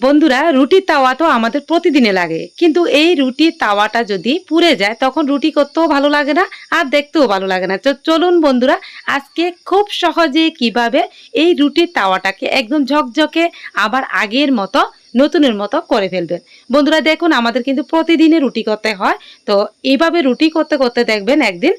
বন্ধুরা, রুটির তাওয়া তো আমাদের প্রতিদিনে লাগে। কিন্তু এই রুটির তাওয়াটা যদি পুড়ে যায়, তখন রুটি করতেও ভালো লাগে না, আর দেখতেও ভালো লাগে না। তো চলুন বন্ধুরা, আজকে খুব সহজে কীভাবে এই রুটির তাওয়াটাকে একদম ঝকঝকে, আবার আগের মতো, নতুনের মতো করে ফেলবেন। বন্ধুরা, দেখুন, আমাদের কিন্তু প্রতিদিনে রুটি করতে হয়। তো এইভাবে রুটি করতে করতে দেখবেন, একদিন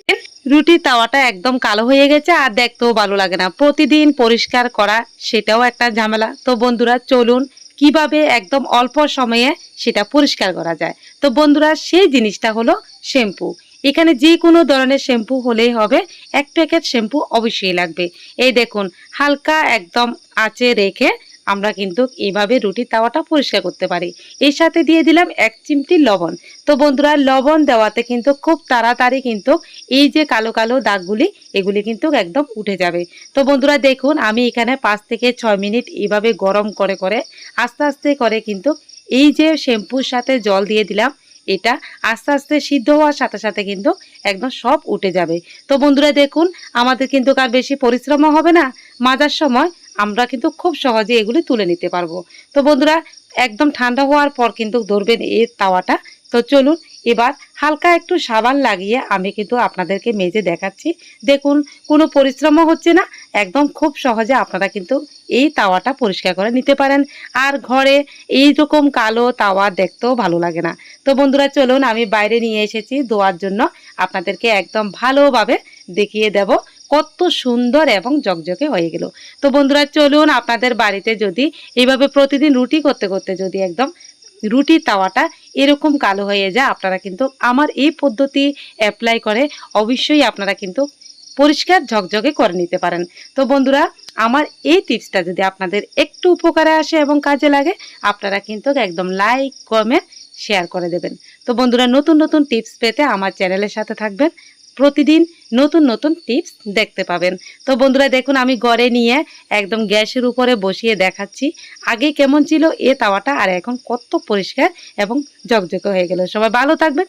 রুটির তাওয়াটা একদম কালো হয়ে গেছে, আর দেখতেও ভালো লাগে না। প্রতিদিন পরিষ্কার করা, সেটাও একটা ঝামেলা। তো বন্ধুরা, চলুন কীভাবে একদম অল্প সময়ে সেটা পরিষ্কার করা যায়। তো বন্ধুরা, সেই জিনিসটা হলো শ্যাম্পু। এখানে যে কোনো ধরনের শ্যাম্পু হলেই হবে, এক প্যাকেট শ্যাম্পু অবশ্যই লাগবে। এই দেখুন, হালকা একদম আঁচে রেখে আমরা কিন্তু এইভাবে রুটির তাওয়াটা পরিষ্কার করতে পারি। এর সাথে দিয়ে দিলাম এক চিমটি লবণ। তো বন্ধুরা, লবণ দেওয়াতে কিন্তু খুব তাড়াতাড়ি কিন্তু এই যে কালো কালো দাগগুলি, এগুলি কিন্তু একদম উঠে যাবে। তো বন্ধুরা, দেখুন, আমি এখানে পাঁচ থেকে ছয় মিনিট এইভাবে গরম করে করে, আস্তে আস্তে করে কিন্তু এই যে শ্যাম্পুর সাথে জল দিয়ে দিলাম, এটা আস্তে আস্তে সিদ্ধ হওয়ার সাথে সাথে কিন্তু একদম সব উঠে যাবে। তো বন্ধুরা, দেখুন, আমাদের কিন্তু আর বেশি পরিশ্রমও হবে না। মাজার সময় আমরা কিন্তু খুব সহজে এগুলি তুলে নিতে পারব। তো বন্ধুরা, একদম ঠান্ডা হওয়ার পর কিন্তু ধরবেন এই তাওয়াটা। তো চলুন, এবার হালকা একটু সাবান লাগিয়ে আমি কিন্তু আপনাদেরকে মেজে দেখাচ্ছি। দেখুন, কোনো পরিশ্রমও হচ্ছে না। একদম খুব সহজে আপনারা কিন্তু এই তাওয়াটা পরিষ্কার করে নিতে পারেন। আর ঘরে এই রকম কালো তাওয়া দেখতেও ভালো লাগে না। তো বন্ধুরা, চলুন, আমি বাইরে নিয়ে এসেছি দোয়ার জন্য। আপনাদেরকে একদম ভালোভাবে দেখিয়ে দেব। কত সুন্দর এবং জকজকে হয়ে গেল। তো বন্ধুরা, চলুন আপনাদের বাড়িতে যদি এইভাবে প্রতিদিন রুটি করতে করতে যদি একদম রুটির তাওয়াটা এরকম কালো হয়ে যায়, আপনারা কিন্তু আমার এই পদ্ধতি অ্যাপ্লাই করে অবশ্যই আপনারা কিন্তু পরিষ্কার ঝকঝকে করে নিতে পারেন। তো বন্ধুরা, আমার এই টিপসটা যদি আপনাদের একটু উপকারে আসে এবং কাজে লাগে, আপনারা কিন্তু একদম লাইক কমেন্ট শেয়ার করে দেবেন। তো বন্ধুরা, নতুন নতুন টিপস পেতে আমার চ্যানেলের সাথে থাকবেন। প্রতিদিন নতুন নতুন টিপস দেখতে পাবেন। তো বন্ধুরা, দেখুন, আমি গড়ে নিয়ে একদম গ্যাসের উপরে বসিয়ে দেখাচ্ছি। আগে কেমন ছিল এ তাওয়াটা, আর এখন কত পরিষ্কার এবং জকজকে হয়ে গেল। সবাই ভালো থাকবেন